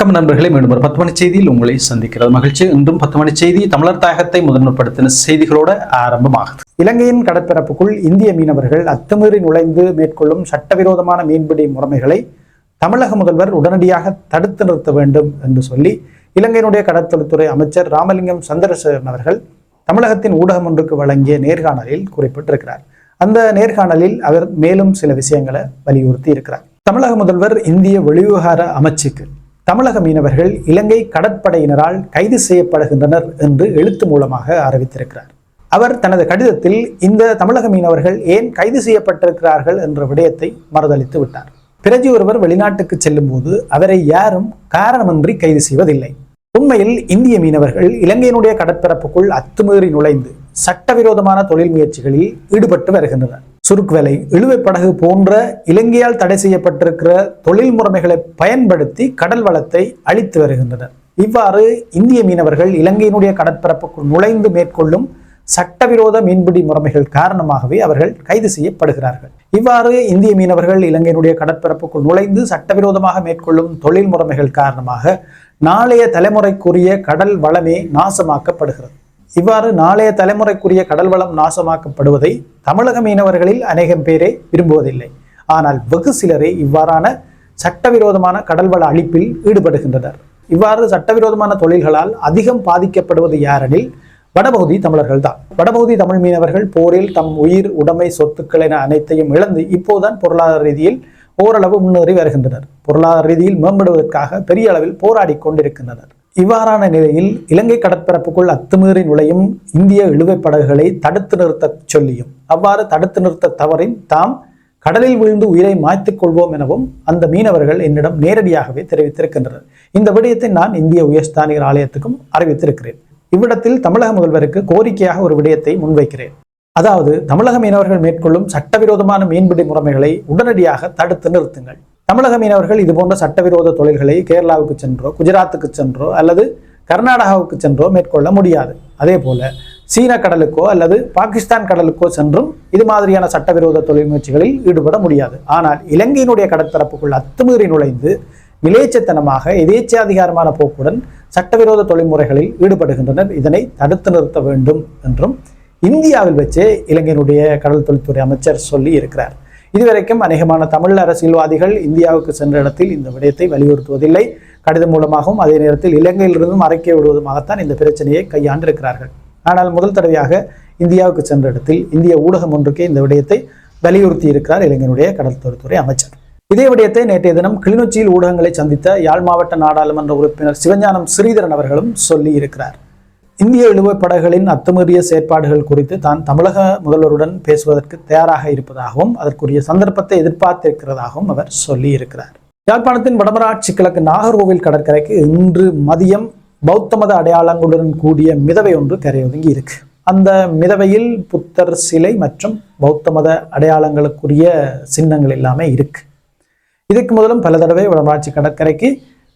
வணக்கம் நண்பர்களே மீண்டும் ஒரு பத்து மணி செய்தியில் உங்களை சந்திக்கிறது மகிழ்ச்சி. இன்றும் பத்து மணி செய்தி தமிழர் தாயகத்தை முதன்மைப்படுத்தின செய்திகளோட ஆரம்பமாகுது. இலங்கையின் கடற்பரப்புக்குள் இந்திய மீனவர்கள் அத்துமீறி நுழைந்து மேற்கொள்ளும் சட்டவிரோதமான மீன்பிடி முறைமைகளை தமிழக முதல்வர் உடனடியாக தடுத்து நிறுத்த வேண்டும் என்று சொல்லி இலங்கையினுடைய கடற்தொழில்துறை அமைச்சர் ராமலிங்கம் சந்திரசேகரன் அவர்கள் தமிழகத்தின் ஊடகம் ஒன்றுக்கு வழங்கிய நேர்காணலில் குறிப்பிட்டிருக்கிறார். அந்த நேர்காணலில் அவர் மேலும் சில விஷயங்களை வலியுறுத்தி இருக்கிறார். தமிழக முதல்வர் இந்திய வெளிவிவகார அமைச்சுக்கு தமிழக மீனவர்கள் இலங்கை கடற்படையினரால் கைது செய்யப்படுகின்றனர் என்று எழுத்து மூலமாக அறிவித்திருக்கிறார். அவர் தனது கடிதத்தில் இந்த தமிழக மீனவர்கள் ஏன் கைது செய்யப்பட்டிருக்கிறார்கள் என்ற விடயத்தை மறுதளித்து விட்டார். பிரஜி ஒருவர் வெளிநாட்டுக்கு செல்லும் போது அவரை யாரும் காரணமின்றி கைது செய்வதில்லை. உண்மையில் இந்திய மீனவர்கள் இலங்கையினுடைய கடற்பரப்புக்குள் அத்துமீறி நுழைந்து சட்டவிரோதமான தொழில் முயற்சிகளில் ஈடுபட்டு வருகின்றனர். சுருக்குவலை இழுவை படகு போன்ற இலங்கையால் தடை செய்யப்பட்டிருக்கிற தொழில் முறைமைகளை பயன்படுத்தி கடல் வளத்தை அழித்து வருகின்றனர். இவ்வாறு இந்திய மீனவர்கள் இலங்கையினுடைய கடற்பரப்புக்குள் நுழைந்து மேற்கொள்ளும் சட்டவிரோத மீன்பிடி முறைமைகள் காரணமாகவே அவர்கள் கைது செய்யப்படுகிறார்கள். இவ்வாறு இந்திய மீனவர்கள் இலங்கையினுடைய கடற்பரப்புக்குள் நுழைந்து சட்டவிரோதமாக மேற்கொள்ளும் தொழில் முறைமைகள் காரணமாக நாளைய தலைமுறைக்குரிய கடல் வளமே நாசமாக்கப்படுகிறது. இவ்வாறு நாளைய தலைமுறைக்குரிய கடல் வளம் நாசமாக்கப்படுவதை தமிழக மீனவர்களில் அநேகம் பேரே விரும்புவதில்லை. ஆனால் வெகு சிலரே இவ்வாறான சட்டவிரோதமான கடல்வள அழிப்பில் ஈடுபடுகின்றனர். இவ்வாறு சட்டவிரோதமான தொழில்களால் அதிகம் பாதிக்கப்படுவது யாரெனில் வடபகுதி தமிழர்கள் தான் வடபகுதி தமிழ் மீனவர்கள் போரில் தம் உயிர் உடைமை சொத்துக்கள் என அனைத்தையும் இழந்து இப்போதுதான் பொருளாதார ரீதியில் ஓரளவு முன்னேறி வருகின்றனர். பொருளாதார ரீதியில் மேம்படுவதற்காக பெரிய அளவில் போராடி கொண்டிருக்கின்றனர். இவ்வாறான நிலையில் இலங்கை கடற்பரப்புக்குள் அத்துமீறி நுழையும் இந்திய இழுவைப் படகுகளை தடுத்து நிறுத்த சொல்லியும். அவ்வாறு தடுத்து நிறுத்த தவறின் தாம் கடலில் விழுந்து உயிரை மாய்த்துக் கொள்வோம் எனவும் அந்த மீனவர்கள் என்னிடம் நேரடியாகவே தெரிவித்திருக்கின்றனர். இந்த விடயத்தை நான் இந்திய உயர்ஸ்தானிகர் ஆலயத்துக்கும் அறிவித்திருக்கிறேன். இவ்விடத்தில் தமிழக முதல்வருக்கு கோரிக்கையாக ஒரு விடயத்தை முன்வைக்கிறேன். அதாவது தமிழக மீனவர்கள் மேற்கொள்ளும் சட்டவிரோதமான மீன்பிடி முறைமைகளை உடனடியாக தடுத்து நிறுத்துங்கள். தமிழக மீனவர்கள் இதுபோன்ற சட்டவிரோத தொழில்களை கேரளாவுக்கு சென்றோ குஜராத்துக்கு சென்றோ அல்லது கர்நாடகாவுக்கு சென்றோ மேற்கொள்ள முடியாது. அதே போல சீன கடலுக்கோ அல்லது பாகிஸ்தான் கடலுக்கோ சென்றும் இது மாதிரியான சட்டவிரோத தொழில் முயற்சிகளில் ஈடுபட முடியாது. ஆனால் இலங்கையினுடைய கடற்பரப்புக்குள் அத்துமீறி நுழைந்து விலேச்சத்தனமாக எதேச்சாதிகாரமான போக்குடன் சட்டவிரோத தொழில்முறைகளில் ஈடுபடுகின்றனர். இதனை தடுத்து நிறுத்த வேண்டும் என்றும் இந்தியாவில் வச்சே இலங்கையினுடைய கடல் தொழில்துறை அமைச்சர் சொல்லி இருக்கிறார். இதுவரைக்கும் அநேகமான தமிழ் அரசியல்வாதிகள் இந்தியாவுக்கு சென்ற இடத்தில் இந்த விடயத்தை வலியுறுத்துவதில்லை. கடிதம் மூலமாகவும் அதே நேரத்தில் இலங்கையிலிருந்தும் அறிக்கை விடுவதுமாகத்தான் இந்த பிரச்சனையை கையாண்டிருக்கிறார்கள். ஆனால் முதல் தடவையாக இந்தியாவுக்கு சென்ற இடத்தில் இந்திய ஊடகம் ஒன்றுக்கே இந்த விடயத்தை வலியுறுத்தி இருக்கிறார் இலங்கையினுடைய கடல் அமைச்சர். இதே விடயத்தை நேற்றைய தினம் கிளிநொச்சியில் ஊடகங்களை சந்தித்த யாழ் மாவட்ட நாடாளுமன்ற உறுப்பினர் சிவஞானம் ஸ்ரீதரன் அவர்களும் சொல்லி இருக்கிறார் இந்திய இழுவைப் படகுகளின் அத்துமீறிய செயற்பாடுகள் குறித்து தான் தமிழக முதல்வருடன் பேசுவதற்கு தயாராக இருப்பதாகவும் அதற்குரிய சந்தர்ப்பத்தை எதிர்பார்த்திருக்கிறதாகவும் அவர் சொல்லி இருக்கிறார் யாழ்ப்பாணத்தின் வடமராட்சி கிழக்கு நாகர்கோவில் கடற்கரைக்கு இன்று மதியம் பௌத்த மத அடையாளங்களுடன் கூடிய மிதவை ஒன்று கரையொதுங்கி இருக்கு. அந்த மிதவையில் புத்தர் சிலை மற்றும் பௌத்த மத அடையாளங்களுக்குரிய சின்னங்கள் எல்லாமே இருக்கு. இதுக்கு முதலும் பல தடவை வடமராட்சி கடற்கரைக்கு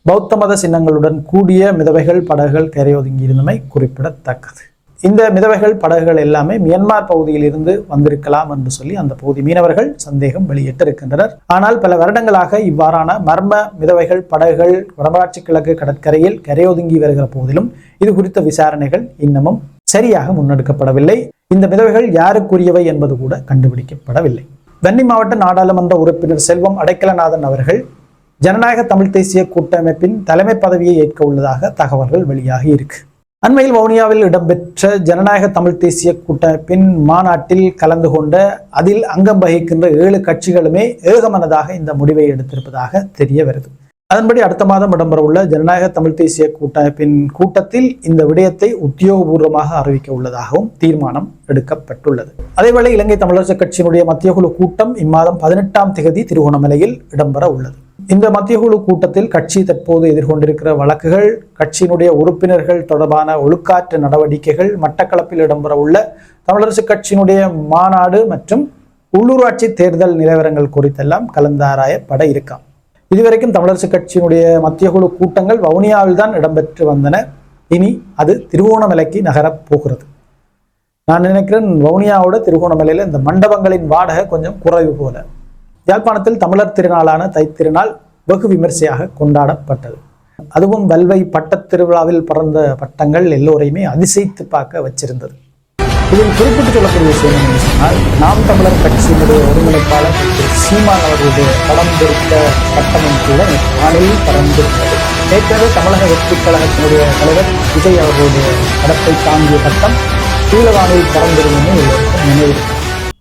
பௌத்த மத சின்னங்களுடன் கூடிய மிதவைகள் படகுகள் கரையொதுங்கி இருந்தமை குறிப்பிடத்தக்கது. இந்த மிதவைகள் படகுகள் எல்லாமே மியன்மார் பகுதியில் இருந்து வந்திருக்கலாம் என்று சொல்லி அந்த பகுதி மீனவர்கள் சந்தேகம் வெளியிட்டிருக்கின்றனர். ஆனால் பல வருடங்களாக இவ்வாறான மர்ம மிதவைகள் படகுகள் வடமராட்சி கிழக்கு கடற்கரையில் கரையொதுங்கி வருகிற போதிலும் இது குறித்த விசாரணைகள் இன்னமும் சரியாக முன்னெடுக்கப்படவில்லை. இந்த மிதவைகள் யாருக்குரியவை என்பது கூட கண்டுபிடிக்கப்படவில்லை. வென்னி மாவட்ட நாடாளுமன்ற உறுப்பினர் செல்வம் அடைக்கலநாதன் அவர்கள் ஜனநாயக தமிழ் தேசிய கூட்டமைப்பின் தலைமை பதவியை ஏற்க உள்ளதாக தகவல்கள் வெளியாகி இருக்கு. அண்மையில் வவுனியாவில் இடம்பெற்ற ஜனநாயக தமிழ் தேசிய கூட்டமைப்பின் மாநாட்டில் கலந்து கொண்ட அதில் அங்கம் வகிக்கின்ற ஏழு கட்சிகளுமே ஏகமனதாக இந்த முடிவை எடுத்திருப்பதாக தெரிய வருது. அதன்படி அடுத்த மாதம் இடம்பெறவுள்ள ஜனநாயக தமிழ் தேசிய கூட்டமைப்பின் கூட்டத்தில் இந்த விடயத்தை உத்தியோகபூர்வமாக அறிவிக்க உள்ளதாகவும் தீர்மானம் எடுக்கப்பட்டுள்ளது. அதேவேளை இலங்கை தமிழரசு கட்சியினுடைய மத்திய குழு கூட்டம் இம்மாதம் பதினெட்டாம் திகதி திருகோணமலையில் இடம்பெற உள்ளது இந்த மத்திய குழு கூட்டத்தில் கட்சி தற்போது எதிர்கொண்டிருக்கிற வழக்குகள் கட்சியினுடைய உறுப்பினர்கள் தொடர்பான ஒழுக்காற்று நடவடிக்கைகள் மட்டக்களப்பில் இடம்பெற உள்ள தமிழரசு கட்சியினுடைய மாநாடு மற்றும் உள்ளூராட்சி தேர்தல் நிலவரங்கள் குறித்தெல்லாம் கலந்தாராயப்பட இருக்காம். இதுவரைக்கும் தமிழரசு கட்சியினுடைய மத்திய குழு கூட்டங்கள் வவுனியாவில் தான் இடம்பெற்று வந்தன. இனி அது திருவோணமலைக்கு நகரப் போகிறது. நான் நினைக்கிறேன் வவுனியாவோட திருகோணமலையில் இந்த மண்டபங்களின் வாடகை கொஞ்சம் குறைவு போல. யாழ்ப்பாணத்தில் தமிழர் திருநாளான தைத்திருநாள் வெகு விமர்சையாக கொண்டாடப்பட்டது. அதுவும் வல்வை பட்டத் திருவிழாவில் பிறந்த பட்டங்கள் எல்லோரையுமே அதிசயித்து பார்க்க வச்சிருந்தது. இதில் குறிப்பிட்டு சொல்லக்கூடிய விஷயம் என்று சொன்னால் நாம் தமிழர் கட்சியினுடைய ஒருங்கிணைப்பாளர் சீமான் அவர்களுடைய படம் பொறித்த பட்டமும் கூட நாளில் பறந்திருந்தது ஏற்கனவே தமிழக வெற்றி கழகத்தினுடைய தலைவர் விஜய் அவர்களுடைய படத்தை தாங்கிய பட்டம் கீழவானில் பறந்திருந்தது எல்லோருக்கும் நினைவு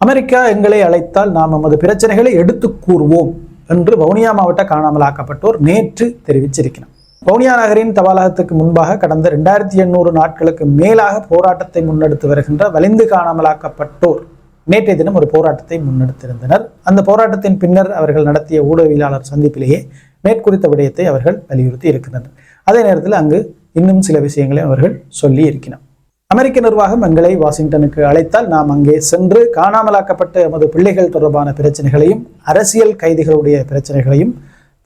அமெரிக்கா எங்களை அழைத்தால் நாம் நமது பிரச்சனைகளை எடுத்து கூறுவோம் என்று வவுனியா மாவட்ட காணாமலாக்கப்பட்டோர் நேற்று தெரிவிச்சிருக்கிறார். வவுனியா நகரின் தபாலகத்துக்கு முன்பாக கடந்த ரெண்டாயிரத்தி எண்ணூறு நாட்களுக்கு மேலாக போராட்டத்தை முன்னெடுத்து வருகின்ற வலிந்து காணாமலாக்கப்பட்டோர் நேற்றைய தினம் ஒரு போராட்டத்தை முன்னெடுத்திருந்தனர். அந்த போராட்டத்தின் பின்னர் அவர்கள் நடத்திய ஊடகவியலாளர் சந்திப்பிலேயே மேற்குறித்த விடயத்தை அவர்கள் வலியுறுத்தி இருக்கின்றனர். அதே நேரத்தில் அங்கு இன்னும் சில விஷயங்களை அவர்கள் சொல்லி இருக்கிறார் அமெரிக்க நிர்வாகம் எங்களை வாஷிங்டனுக்கு அழைத்தால் நாம் அங்கே சென்று காணாமலாக்கப்பட்ட எமது பிள்ளைகள் தொடர்பான பிரச்சனைகளையும் அரசியல் கைதிகளுடைய பிரச்சனைகளையும்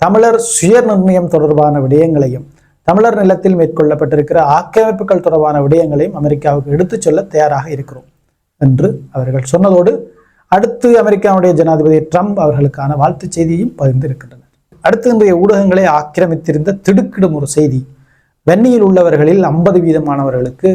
தமிழர் சுய நிர்ணயம் தொடர்பான விடயங்களையும் தமிழர் நிலத்தில் மேற்கொள்ளப்பட்டிருக்கிற ஆக்கிரமிப்புகள் தொடர்பான விடயங்களையும் அமெரிக்காவுக்கு எடுத்துச் சொல்ல தயாராக இருக்கிறோம் என்று அவர்கள் சொன்னதோடு அடுத்து அமெரிக்காவுடைய ஜனாதிபதி ட்ரம்ப் அவர்களுக்கான வாழ்த்துச் செய்தியையும் பகிர்ந்திருக்கின்றனர் அடுத்து இன்றைய ஊடகங்களை ஆக்கிரமித்திருந்த திடுக்கிடும் ஒரு செய்தி வன்னியில் உள்ளவர்களில் ஐம்பது வீதமானவர்களுக்கு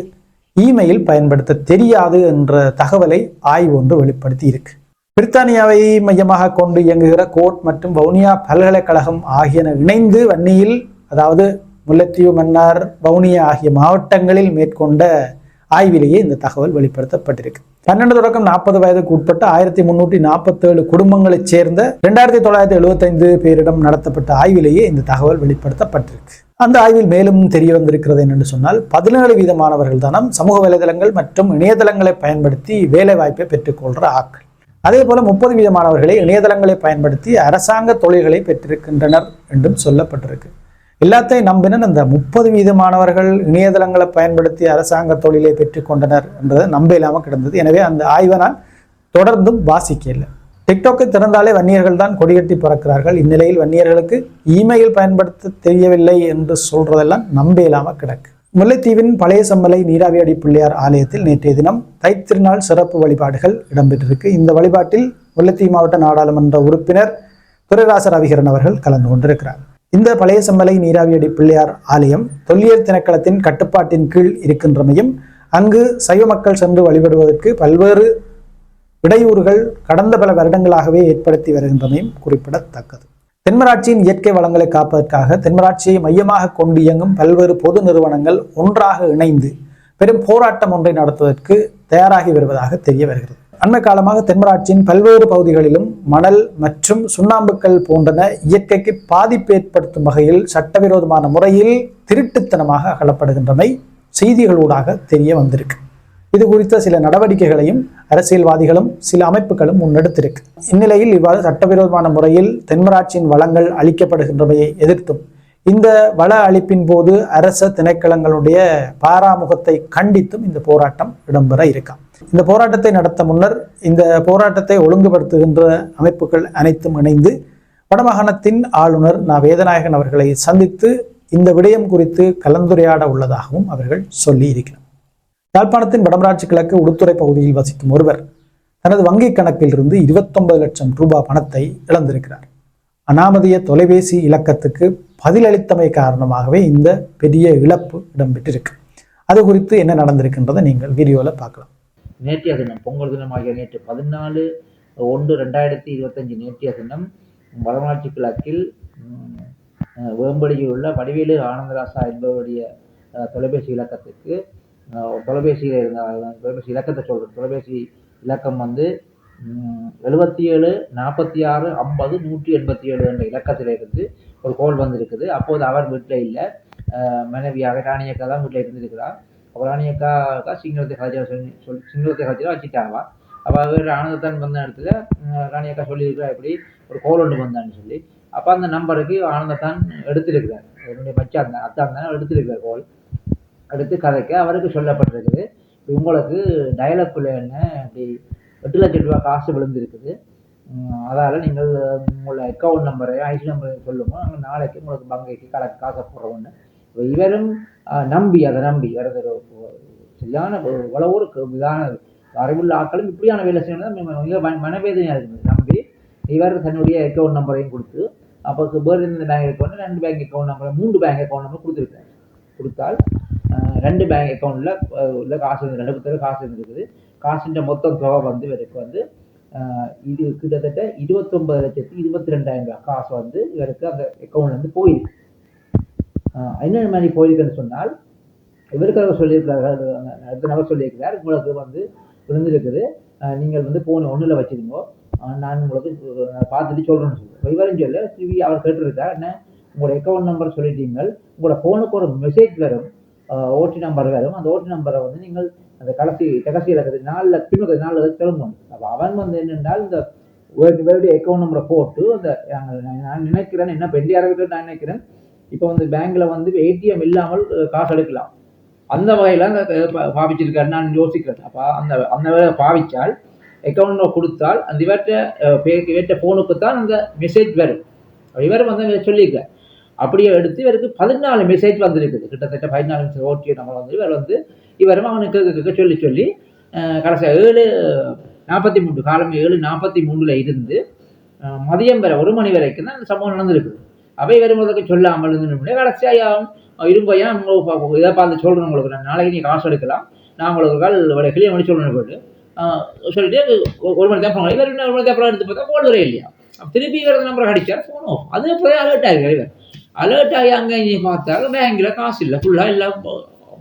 இமெயில் பயன்படுத்த தெரியாது என்ற தகவலை ஆய்வு ஒன்று வெளிப்படுத்தி இருக்கு. பிரித்தானியாவை மையமாக கொண்டு இயங்குகிற கோட் மற்றும் வவுனியா பல்கலைக்கழகம் ஆகியன இணைந்து வன்னியில் அதாவது முல்லைத்தீவு மன்னார் வவுனியா ஆகிய மாவட்டங்களில் மேற்கொண்ட ஆய்விலேயே இந்த தகவல் வெளிப்படுத்தப்பட்டிருக்கு. பன்னெண்டு தொடக்கம் நாற்பது வயதுக்கு உட்பட்ட ஆயிரத்தி முன்னூற்றி நாற்பத்தேழு குடும்பங்களைச் சேர்ந்த ரெண்டாயிரத்தி தொள்ளாயிரத்தி எழுபத்தைந்து பேரிடம் நடத்தப்பட்ட ஆய்விலேயே இந்த தகவல் வெளிப்படுத்தப்பட்டிருக்கு. அந்த ஆய்வில் மேலும் தெரிய வந்திருக்கிறது என்னென்னு சொன்னால் பதினேழு வீதமானவர்கள் தானம் சமூக வலைதளங்கள் மற்றும் இணையதளங்களை பயன்படுத்தி வேலை வாய்ப்பை பெற்றுக்கொள்கிற ஆட்கள் அதே போல முப்பது வீதமானவர்களே இணையதளங்களை பயன்படுத்தி அரசாங்க தொழில்களை பெற்றிருக்கின்றனர் என்றும் சொல்லப்பட்டிருக்கு. எல்லாத்தையும் நம்பின அந்த முப்பது வீதமானவர்கள் இணையதளங்களை பயன்படுத்தி அரசாங்க தொழிலை பெற்றுக்கொண்டனர் என்றதை நம்ப இல்லாமல் கிடந்தது. எனவே அந்த ஆய்வை நான் தொடர்ந்தும் வாசிக்கல டிக்டாக்கை திறந்தாலே வன்னியர்கள் தான் கொடிகட்டி பறக்கிறார்கள். இந்நிலையில் வன்னியர்களுக்கு இமெயில் பயன்படுத்த தெரியவில்லை என்று சொல்றதெல்லாம் நம்ப இல்லாமல் கிடக்கு. முல்லைத்தீவின் பழைய சம்மலை நீராவியடி பிள்ளையார் ஆலயத்தில் நேற்றைய தினம் தைத்திருநாள் சிறப்பு வழிபாடுகள் இடம்பெற்றிருக்கு. இந்த வழிபாட்டில் முல்லைத்தீவு மாவட்ட நாடாளுமன்ற உறுப்பினர் துரைராச ரவிகரன் அவர்கள் கலந்து கொண்டிருக்கிறார். இந்த பழைய செம்மலை நீராவியடி பிள்ளையார் ஆலயம் தொல்லியல் திணைக்களத்தின் கட்டுப்பாட்டின் கீழ் இருக்கின்றமையும் அங்கு சைவ மக்கள் சென்று வழிபடுவதற்கு பல்வேறு இடையூறுகள் கடந்த பல வருடங்களாகவே ஏற்படுத்தி வருகின்றமையும் குறிப்பிடத்தக்கது. தென்மராட்சியின் இயற்கை வளங்களை காப்பதற்காக தென்மராட்சியை மையமாக கொண்டு இயங்கும் பல்வேறு பொது நிறுவனங்கள் ஒன்றாக இணைந்து பெரும் போராட்டம் ஒன்றை நடத்துவதற்கு தயாராகி வருவதாக தெரிய வருகிறது. அண்மை காலமாக தென்மராட்சியின் பல்வேறு பகுதிகளிலும் மணல் மற்றும் சுண்ணாம்புக்கல் போன்றன இயற்கைக்கு பாதிப்பு ஏற்படுத்தும் வகையில் சட்டவிரோதமான முறையில் திருட்டுத்தனமாக அகலப்படுகின்றமை செய்திகளூடாக தெரிய வந்திருக்கு. இது குறித்த சில நடவடிக்கைகளையும் அரசியல்வாதிகளும் சில அமைப்புகளும் முன்னெடுத்திருக்கு. இந்நிலையில் இவ்வாறு சட்டவிரோதமான முறையில் தென்மராட்சியின் வளங்கள் அளிக்கப்படுகின்றமையை எதிர்த்தும் இந்த வள அளிப்பின் போது அரச திணைக்களங்களுடைய பாராமுகத்தை கண்டித்தும் இந்த போராட்டம் இடம்பெற இருக்காம் இந்த போராட்டத்தை நடத்த முன்னர் இந்த போராட்டத்தை ஒழுங்குபடுத்துகின்ற அமைப்புகள் அனைத்தும் இணைந்து வடமாகாணத்தின் ஆளுநர் நா. வேதநாயகன் அவர்களை சந்தித்து இந்த விடயம் குறித்து கலந்துரையாட உள்ளதாகவும் அவர்கள் சொல்லி இருக்கிறார் யாழ்ப்பாணத்தின் வடமராட்சி கிழக்கு உடுத்துறை பகுதியில் வசிக்கும் ஒருவர் தனது வங்கி கணக்கில் இருந்து இருபத்தொன்பது லட்சம் ரூபாய் பணத்தை இழந்திருக்கிறார். அனாமதிய தொலைபேசி இலக்கத்துக்கு பதிலளித்தமை காரணமாகவே இந்த பெரிய இழப்பு இடம்பெற்றிருக்கு. அது குறித்து என்ன நடந்திருக்கின்றதை நீங்கள் வீடியோவில் பார்க்கலாம். நேற்றைய தினம். பொங்கல் தினமாகிய நேற்று பதினாலு ஒன்று ரெண்டாயிரத்தி இருபத்தஞ்சு நேற்றைய தினம் வடமாட்சி கிழக்கில் வேம்படியில் உள்ள வடிவேலு ஆனந்தராசா என்பவருடைய தொலைபேசி இலக்கத்துக்கு தொலைபேசியில் இருந்த தொலைபேசி இலக்கத்தை சொல்கிறேன் தொலைபேசி இலக்கம் வந்து எழுபத்தி ஏழு நாற்பத்தி ஆறு ஐம்பது நூற்றி எண்பத்தி ஏழு என்ற இலக்கத்திலிருந்து ஒரு கோல் வந்திருக்குது. அப்போது அவர் வீட்டில் இல்லை. மனைவியாக ராணியக்கா தான் வீட்டில் இருந்திருக்கிறார் அப்போ ராணியக்கா அக்கா சிங்களத்தை கதைச்சா சொல்லி சொல் சிங்களத்தை கதைச்சா வச்சுட்டாவா அப்போ அவர் ஆனந்தத்தான் வந்த இடத்துல ராணி ராணியக்கா சொல்லியிருக்கிறா இப்படி ஒரு கோல் ஒன்று வந்தான்னு சொல்லி அப்போ அந்த நம்பருக்கு ஆனந்தத்தான் எடுத்திருக்கிறார் என்னுடைய மச்சான் தான் அத்தான் தான் எடுத்திருக்கிறார் கோல் எடுத்து கதைக்க அவருக்கு சொல்லப்பட்டிருக்குது உங்களுக்கு டயலாக்குள்ள என்ன இப்படி எட்டு லட்சம் ரூபாய் காசு விழுந்திருக்குது அதால் நீங்கள் உங்களோட அக்கௌண்ட் நம்பரையும் ஐசி நம்பரையும் சொல்லுங்க நாங்கள் நாளைக்கு உங்களுக்கு பங்கைக்கு கணக்கு காசை போடுறோம்னு இவரும் நம்பி அதை நம்பி. வரது சரியான இவ்வளவு ஒரு க- இதான அறிவுள்ள ஆட்களும் இப்படியான வேலை செய்யணும் மிக மனவேதனையாக இருக்குது நம்பி இவர் தன்னுடைய அக்கௌண்ட் நம்பரையும் கொடுத்து அப்போ வேறு இந்த பேங்க் அக்கௌண்ட் ரெண்டு பேங்க் அக்கௌண்ட் நம்பர் மூன்று பேங்க் அக்கௌண்ட் நம்பர் கொடுத்துருக்கேன் கொடுத்தால் ரெண்டு பேங்க் அக்கௌண்ட்டில் உள்ள காசு ரெண்டு பேர் காசு இருந்துருக்குது காசுன்ற மொத்தம் தொகை வந்து இவருக்கு வந்து இது கிட்டத்தட்ட இருபத்தொன்பது லட்சத்தி இருபத்தி ரெண்டாயிரம் ரூபாய் காசு வந்து இவருக்கு அந்த அக்கௌண்ட்லேருந்து போயிருக்கு. என்ன மாதிரி போயிருக்குன்னு சொன்னால் இவருக்காக சொல்லியிருக்கிறார்கள் அடுத்த நபர் சொல்லியிருக்கிறார் உங்களுக்கு வந்து விழுந்திருக்குது. நீங்கள் வந்து போன் ஒன்றில் வச்சிருங்கோ. நான் உங்களுக்கு பார்த்துட்டு சொல்கிறேன்னு சொல்லுவேன் இவரும் சொல்ல திரும்பி அவர் கேட்டிருக்கார் என்ன? உங்களோட அக்கௌண்ட் நம்பர் சொல்லிட்டீங்கள். உங்களோட ஃபோனுக்கு ஒரு மெசேஜ் வரும். ஓடி நம்பர் வரும். அந்த ஓடி நம்பரை வந்து நீங்கள் அந்த கடைசி கடைசி இருக்கிறது நாளில் பின்னோக்கு நாளில் திரும்பணும் அப்போ அவன் வந்து என்னென்றால் இந்த வேறு அக்கௌண்ட் நம்பரை போட்டு அந்த நான் நினைக்கிறேன் என்ன பெண்டியாக நான் நினைக்கிறேன் இப்போ வந்து பேங்க்ல வந்து ஏடிஎம் இல்லாமல் காசு எடுக்கலாம். அந்த வகையில் அந்த பாவிச்சிருக்காரு. நான் யோசிக்கிறேன். அப்போ அந்த அந்த வேலை பாவிச்சால் அக்கௌண்ட் கொடுத்தால் அந்த இவர்கிட்ட இவர்கிட்ட ஃபோனுக்கு தான் அந்த மெசேஜ் வரும். இவர் வந்து சொல்லியிருக்க அப்படியே எடுத்து இவருக்கு பதினாலு மெசேஜ் வந்திருக்குது. கிட்டத்தட்ட பதினாலு மெசேஜ் ஓடியோ நம்ம வந்து இவர் வந்து இவரும் அவனுக்கு சொல்லி சொல்லி கடைசியாக ஏழு நாற்பத்தி மூன்று காலம் ஏழு நாற்பத்தி மூணில் இருந்து மதியம் வரை ஒரு மணி வரைக்கும் தான் இந்த சம்பவம் நடந்திருக்குது. அவை வரும்போதுக்கு சொல்லாமல் இருந்து கடைசியாக இரும்பையா இதை பார்த்து சொல்கிறேன் உங்களுக்கு நான். நாளைக்கு நீங்கள் காசு எடுக்கலாம். நான் உங்களுக்கு கால் கால் கிளியர் பண்ணி சொல்லணும் போயிட்டு. சொல்லிட்டு ஒரு மணி தேப்பம் இல்லை ரெண்டு ஒரு மணி தேப்பம் எடுத்து பார்த்தா ஃபோன் வரையும் இல்லையா? திருப்பி இவர் நம்பர் அடித்தார் ஃபோன் ஆஃப் அது போய் அலர்ட் ஆகிருக்காரு இவர். அலர்ட் ஆகி அங்கே இங்கே பார்த்தாங்க பேங்கில் காசு இல்லை. ஃபுல்லாக எல்லாம்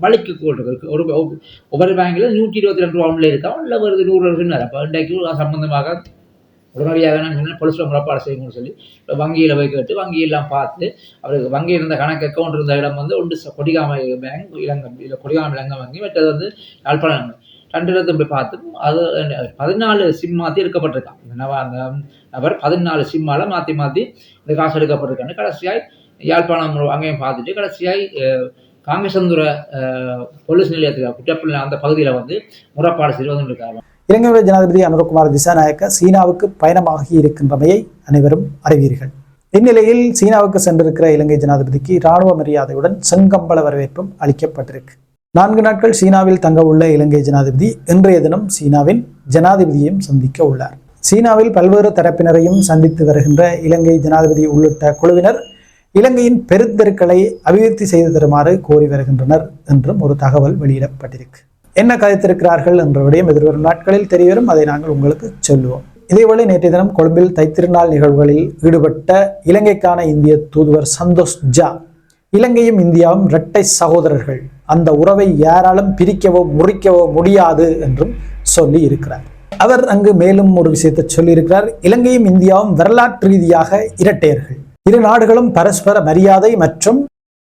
வலிக்கு போட்டுருக்கு ஒரு ஒவ்வொரு பேங்கில் நூற்றி இருபத்தி ரெண்டு ரூபா ஒன்றில் இருக்கா? இல்லை வருது நூறு சொன்னார். அப்போ இன்றைக்கு சம்பந்தமாக உடனடியாக நான் சொன்னேன் பொலிசில் முறைப்பாடு செய்யணும்னு சொல்லி இப்போ வங்கியில் போய் கேட்டு வங்கியெல்லாம் பார்த்து அவருக்கு வங்கி இருந்த கணக்கு அக்கௌண்ட் இருந்த இடம் வந்து ஒன்று கொடிகாமை பேங்க் இலங்கை இல்லை கொடிகாமை இலங்கை வங்கி மற்றது வந்து யாழ்ப்பாணம். ரெண்டு இடத்துல போய் பார்த்து அது பதினாலு சிம் மாற்றி எடுக்கப்பட்டிருக்கான். இந்த அந்த நபர் பதினாலு சிம்மால் மாற்றி மாற்றி இந்த காசு எடுக்கப்பட்டிருக்கான்னு கடைசியாய் யாழ்ப்பாணம் அங்கேயும் பார்த்துட்டு கடைசியாய் அஹ், போலீஸ் நிலையத்தில் குற்றப்பிள்ளை அந்த பகுதியில் வந்து முறைப்பாடு செய்து வந்துருக்காங்க இலங்கையுடைய ஜனாதிபதி அனுரகுமார் திசாநாயக்க சீனாவுக்கு பயணமாகி இருக்கின்றமையை அனைவரும் அறிவீர்கள். இந்நிலையில் சீனாவுக்கு சென்றிருக்கிற இலங்கை ஜனாதிபதிக்கு இராணுவ மரியாதையுடன் செங்கம்பள வரவேற்பும் அளிக்கப்பட்டிருக்கு. நான்கு நாட்கள் சீனாவில் தங்க உள்ள இலங்கை ஜனாதிபதி இன்றைய தினம் சீனாவின் ஜனாதிபதியையும் சந்திக்க உள்ளார். சீனாவில் பல்வேறு தரப்பினரையும் சந்தித்து வருகின்ற இலங்கை ஜனாதிபதி உள்ளிட்ட குழுவினர் இலங்கையின் பெருந்தெருக்களை அபிவிருத்தி செய்து தருமாறு கோரி வருகின்றனர் என்றும் ஒரு தகவல் வெளியிடப்பட்டிருக்கு. என்ன கதைத்திருக்கிறார்கள் என்ற விடயம் எதிர்வரும் நாட்களில் தெரியவரும் அதை நாங்கள் உங்களுக்கு சொல்லுவோம். இதேவேளை நேற்றைய தினம் கொழும்பில் தைத்திருநாள் நிகழ்வுகளில் ஈடுபட்ட இலங்கைக்கான இந்திய தூதுவர் சந்தோஷ் ஜா இலங்கையும் இந்தியாவும் இரட்டை சகோதரர்கள். அந்த உறவை யாராலும் பிரிக்கவோ முறிக்கவோ முடியாது என்றும் சொல்லி இருக்கிறார். அவர் அங்கு மேலும் ஒரு விஷயத்தை சொல்லியிருக்கிறார். இலங்கையும் இந்தியாவும் வரலாற்று ரீதியாக இரட்டையர்கள். இரு நாடுகளும் பரஸ்பர மரியாதை மற்றும்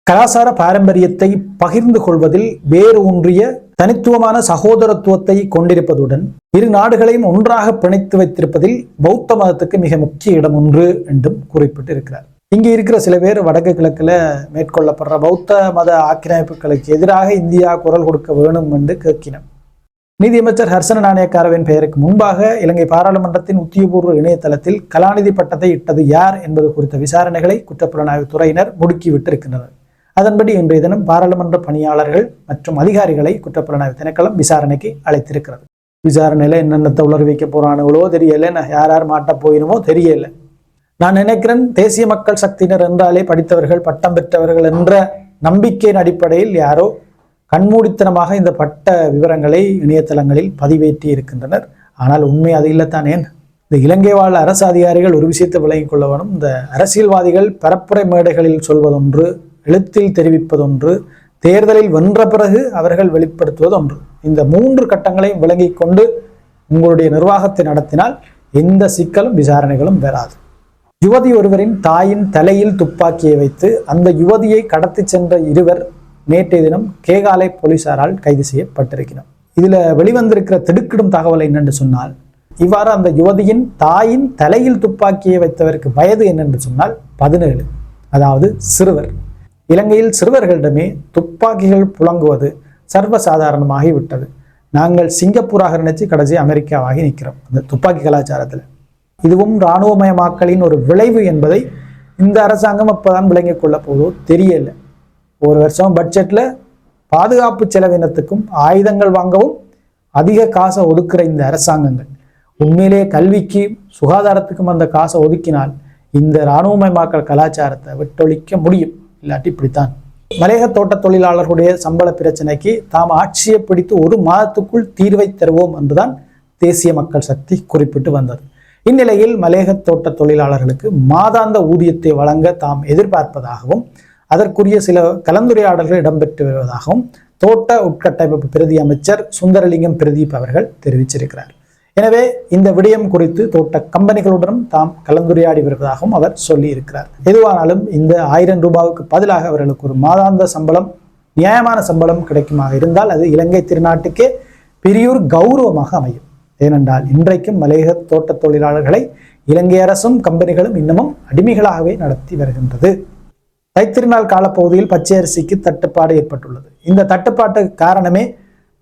கலாசார பாரம்பரியத்தை பகிர்ந்து கொள்வதில் வேறு ஊன்றிய தனித்துவமான சகோதரத்துவத்தை கொண்டிருப்பதுடன் இரு நாடுகளையும் ஒன்றாக பிணைத்து வைத்திருப்பதில் பௌத்த மதத்துக்கு மிக முக்கிய இடம் ஒன்று என்றும் குறிப்பிட்டிருக்கிறார். இங்கே இருக்கிற சில பேர் வடக்கு கிழக்குல மேற்கொள்ளப்படுற பௌத்த மத ஆக்கிரமிப்புகளுக்கு எதிராக இந்தியா குரல் கொடுக்க வேணும் என்று கேட்கினர். நீதியமைச்சர் ஹர்சன நாணயக்காரவின் பெயருக்கு முன்பாக இலங்கை பாராளுமன்றத்தின் உத்தியபூர்வ இணையதளத்தில் கலாநிதி பட்டத்தை இட்டது யார் என்பது குறித்த விசாரணைகளை குற்றப்புலனாய்வு துறையினர் முடுக்கிவிட்டிருக்கின்றனர். அதன்படி இன்றைய தினம் பாராளுமன்ற பணியாளர்கள் மற்றும் அதிகாரிகளை குற்றப்புலனாய்வு திணைக்களம் விசாரணைக்கு அழைத்திருக்கிறது. விசாரணையில என்னென்னத்தை உலர் வைக்க போறானுங்களோ தெரியல நான் யார் யார் மாட்ட போயினுமோ தெரியல. நான் நினைக்கிறேன் தேசிய மக்கள் சக்தியினர் என்றாலே படித்தவர்கள் பட்டம் பெற்றவர்கள் என்ற நம்பிக்கையின் அடிப்படையில் யாரோ கண்மூடித்தனமாக இந்த பட்ட விவரங்களை இணையதளங்களில் பதிவேற்றி இருக்கின்றனர். ஆனால் உண்மை அது இல்லைத்தானே? இந்த இலங்கை வாழ் அரசு அதிகாரிகள் ஒரு விஷயத்தை விளங்கிக் கொள்ள வேணும். இந்த அரசியல்வாதிகள் பரப்புரை மேடைகளில் சொல்வதொன்று எழுத்தில் தெரிவிப்பதொன்று தேர்தலில் வென்ற பிறகு அவர்கள் வெளிப்படுத்துவது ஒன்று இந்த மூன்று கட்டங்களையும் விளங்கி கொண்டு உங்களுடைய நிர்வாகத்தை நடத்தினால் எந்த சிக்கலும் விசாரணைகளும் வராது. யுவதி ஒருவரின் தாயின் தலையில் துப்பாக்கியை வைத்து அந்த யுவதியை கடத்திச் சென்ற இருவர் நேற்றைய தினம் கேகாலை போலீசாரால் கைது செய்யப்பட்டிருக்கிறார் இதுல வெளிவந்திருக்கிற திடுக்கிடும் தகவல் என்னென்று சொன்னால் இவ்வாறு அந்த யுவதியின் தாயின் தலையில் துப்பாக்கியை வைத்தவருக்கு வயது என்னென்று சொன்னால் பதினேழு அதாவது சிறுவர். இலங்கையில் சிறுவர்களிடமே துப்பாக்கிகள் புழங்குவது சர்வசாதாரணமாகி விட்டது நாங்கள் சிங்கப்பூராக நினைச்சு கடைசி அமெரிக்காவாகி நிற்கிறோம். அந்த துப்பாக்கி கலாச்சாரத்தில். இதுவும் இராணுவமயமாக்கலின் ஒரு விளைவு என்பதை இந்த அரசாங்கம் அப்போதான் விளங்கிக் கொள்ள போதோ தெரியல ஒரு வருஷம் பட்ஜெட்டில் பாதுகாப்பு செலவினத்துக்கும் ஆயுதங்கள் வாங்கவும் அதிக காசை ஒதுக்குற இந்த அரசாங்கங்கள். உண்மையிலேயே கல்விக்கு சுகாதாரத்துக்கும் அந்த காசை ஒதுக்கினால் இந்த இராணுவமயமாக்கல் கலாச்சாரத்தை விட்டொழிக்க முடியும். இல்லாட்டி இப்படித்தான். மலையக தோட்ட தொழிலாளர்களுடைய சம்பள பிரச்சனைக்கு தாம் ஆட்சியை பிடித்து ஒரு மாதத்துக்குள் தீர்வை தருவோம் என்றுதான் தேசிய மக்கள் சக்தி குறிப்பிட்டு வந்தது. இந்நிலையில் மலையக தோட்ட தொழிலாளர்களுக்கு மாதாந்த ஊதியத்தை வழங்க தாம் எதிர்பார்ப்பதாகவும் அதற்குரிய சில கலந்துரையாடல்கள் இடம்பெற்று வருவதாகவும் தோட்ட உட்கட்டமைப்பு பிரதி அமைச்சர் சுந்தரலிங்கம் பிரதீப் அவர்கள் தெரிவிச்சிருக்கிறார். எனவே இந்த விடயம் குறித்து தோட்ட கம்பெனிகளுடனும் தாம் கலந்துரையாடி வருவதாகவும் அவர் சொல்லியிருக்கிறார். எதுவானாலும் இந்த ஆயிரம் ரூபாவுக்கு பதிலாக அவர்களுக்கு ஒரு மாதாந்த சம்பளம் நியாயமான சம்பளம் கிடைக்குமாக இருந்தால் அது இலங்கை திருநாட்டுக்கே பெரியோர் கௌரவமாக அமையும். ஏனென்றால் இன்றைக்கும் மலையக தோட்ட தொழிலாளர்களை இலங்கை அரசும் கம்பெனிகளும் இன்னமும் அடிமைகளாகவே நடத்தி வருகின்றது. தைத்திருநாள் காலப்பகுதியில் பச்சை அரிசிக்கு தட்டுப்பாடு ஏற்பட்டுள்ளது. இந்த தட்டுப்பாட்டுக்கு காரணமே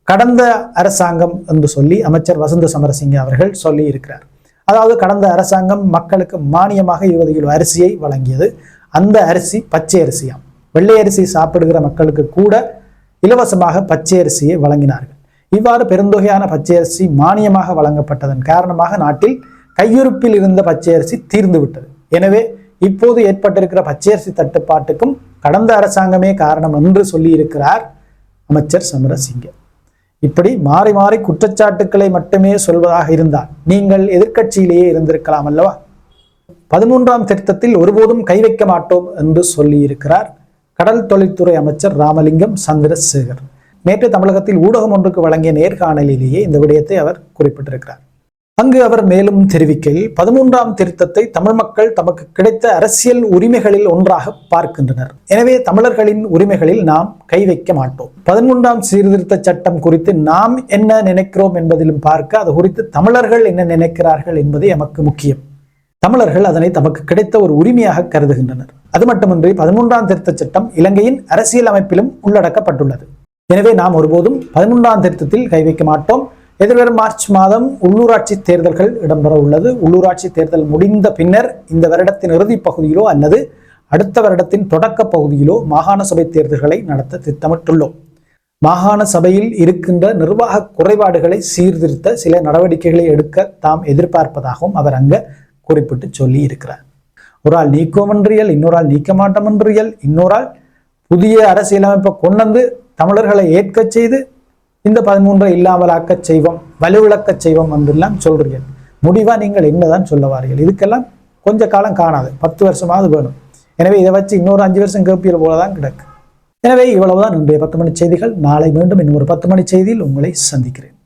கடந்த அரசாங்கம் என்று சொல்லி அமைச்சர் வசந்த சமரசிங்க அவர்கள் சொல்லி இருக்கிறார் அதாவது கடந்த அரசாங்கம் மக்களுக்கு மானியமாக இருபது கிலோ அரிசியை வழங்கியது. அந்த அரிசி பச்சை அரிசியாம். வெள்ளை அரிசி சாப்பிடுகிற மக்களுக்கு கூட இலவசமாக பச்சை அரிசியை வழங்கினார்கள். இவ்வாறு பெருந்தொகையான பச்சை அரிசி மானியமாக வழங்கப்பட்டதன் காரணமாக நாட்டில் கையிருப்பில் இருந்த பச்சை அரிசி தீர்ந்து விட்டது. எனவே இப்போது ஏற்பட்டிருக்கிற பச்சையரிசி தட்டுப்பாட்டுக்கும் கடந்த அரசாங்கமே காரணம் என்று சொல்லியிருக்கிறார் அமைச்சர் சமரசிங்க. இப்படி மாறி மாறி குற்றச்சாட்டுக்களை மட்டுமே சொல்வதாக இருந்தால் நீங்கள் எதிர்க்கட்சியிலேயே இருந்திருக்கலாம் அல்லவா? பதிமூன்றாம் திருத்தத்தில் ஒருபோதும் கை வைக்க மாட்டோம் என்று சொல்லியிருக்கிறார் கடல் தொழில்துறை அமைச்சர் ராமலிங்கம் சந்திரசேகர். நேற்று தமிழகத்தில் ஊடகம் ஒன்றுக்கு வழங்கிய நேர்காணலிலேயே இந்த விடயத்தை அவர் குறிப்பிட்டிருக்கிறார். அங்கு அவர் மேலும் தெரிவிக்கையில் பதிமூன்றாம் திருத்தத்தை தமிழ் மக்கள் தமக்கு கிடைத்த அரசியல் உரிமைகளில் ஒன்றாக பார்க்கின்றனர். எனவே தமிழர்களின் உரிமைகளில் நாம் கை வைக்க மாட்டோம். பதிமூன்றாம் சீர்திருத்த சட்டம் குறித்து நாம் என்ன நினைக்கிறோம் என்பதிலும் பார்க்க அது குறித்து தமிழர்கள் என்ன நினைக்கிறார்கள் என்பது எமக்கு முக்கியம். தமிழர்கள் அதனை தமக்கு கிடைத்த ஒரு உரிமையாக கருதுகின்றனர். அது மட்டுமின்றி பதிமூன்றாம் திருத்த சட்டம் இலங்கையின் அரசியல் அமைப்பிலும் உள்ளடக்கப்பட்டுள்ளது. எனவே நாம் ஒருபோதும் பதிமூன்றாம் திருத்தத்தில் கை வைக்க மாட்டோம். எதிர்வரும் மார்ச் மாதம் உள்ளூராட்சி தேர்தல்கள் இடம்பெற உள்ளது. உள்ளூராட்சி தேர்தல் முடிந்த பின்னர் இந்த வருடத்தின் இறுதிப் பகுதியிலோ அல்லது அடுத்த வருடத்தின் தொடக்க பகுதியிலோ மாகாண சபை தேர்தல்களை நடத்த திட்டமிட்டுள்ளோம். மாகாண சபையில் இருக்கின்ற நிர்வாக குறைபாடுகளை சீர்திருத்த சில நடவடிக்கைகளை எடுக்க தாம் எதிர்பார்ப்பதாகவும் அவர் அங்க குறிப்பிட்டு சொல்லி இருக்கிறார் ஒரு ஆள் நீக்கமன்றியல் இன்னொரு ஆள் நீக்க மாட்டமன்றியல் இன்னொரு ஆள் புதிய அரசியலமைப்பை கொண்டு வந்து தமிழர்களை ஏற்க செய்து இந்த பதிமூன்றை இல்லாமலாக்கச் செய்வோம் வலுவிழக்கச் செய்வோம் என்றெல்லாம் சொல்றீர்கள். முடிவா நீங்கள் என்னதான் சொல்ல வாரீர்கள்? இதுக்கெல்லாம் கொஞ்ச காலம் காணாது. பத்து வருஷமாவது வேணும். எனவே இதை வச்சு இன்னொரு அஞ்சு வருஷம் கேட்பியல் போலதான் கிடக்கு. எனவே இவ்வளவுதான் இன்றைய பத்து மணி செய்திகள். நாளை மீண்டும் இன்னொரு பத்து மணி செய்தியில் உங்களை சந்திக்கிறேன்.